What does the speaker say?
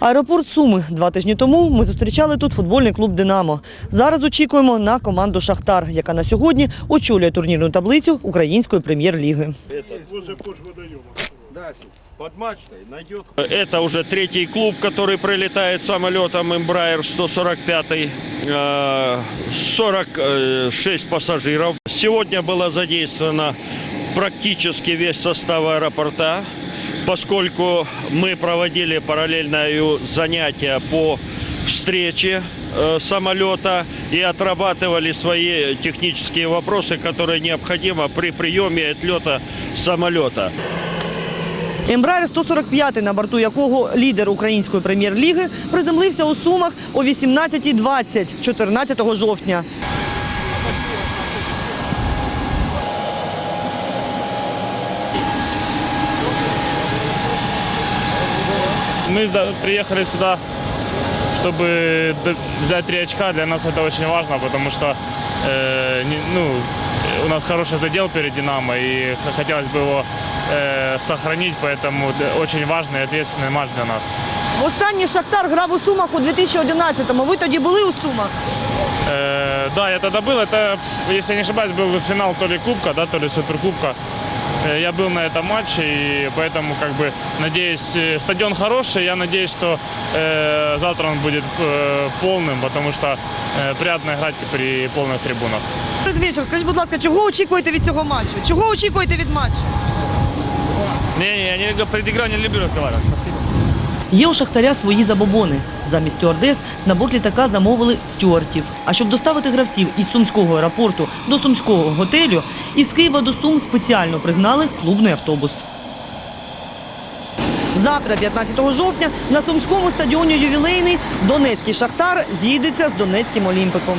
Аеропорт Суми. Два тижні тому ми зустрічали тут футбольний клуб Динамо. Зараз очікуємо на команду Шахтар, яка на сьогодні очолює турнірну таблицю української прем'єр-ліги. Под мачтой найдет. Это уже третий клуб, который прилетает самолетом Embraer 145. э, 46 пассажиров. Сегодня было задействовано практически весь состав аэропорта, поскольку мы проводили параллельное занятия по встрече э, самолета и отрабатывали свои технические вопросы, которые необходимы при приеме и отлета самолета. Ембраєр 145, на борту якого лідер української прем'єр-ліги, приземлився у Сумах о 18.20 14 жовтня. Мы приехали сюда, чтобы взять три очка. Для нас это очень важно, потому что э, не- ну, у нас хороший задел перед «Динамо», и хотелось бы его э, сохранить, поэтому очень важный и ответственный матч для нас. Останній Шахтар грав у Сумах у 2011-му. Ви тоді були у Сумах? Э, да, я тогда был. Это, если я не ошибаюсь, был финал то ли Кубка, да, то ли Суперкубка. Э, Я был на этом матче, и поэтому, как бы, надеюсь, э, стадион хороший. Я надеюсь, что э, завтра он будет э, полным, потому что э, приятно играть при полных трибунах. Вечір, скажіть, будь ласка, чого очікуєте від цього матчу? Чого очікуєте від матчу? Не-не, я не, перед игрой не люблю разговаривать. Є у Шахтаря свої забобони. Замість стюардес на борт літака замовили стюартів. А щоб доставити гравців із Сумського аеропорту до Сумського готелю, із Києва до Сум спеціально пригнали клубний автобус. Завтра, 15 жовтня, на Сумському стадіоні ювілейний Донецький Шахтар зійдеться з Донецьким Олімпиком.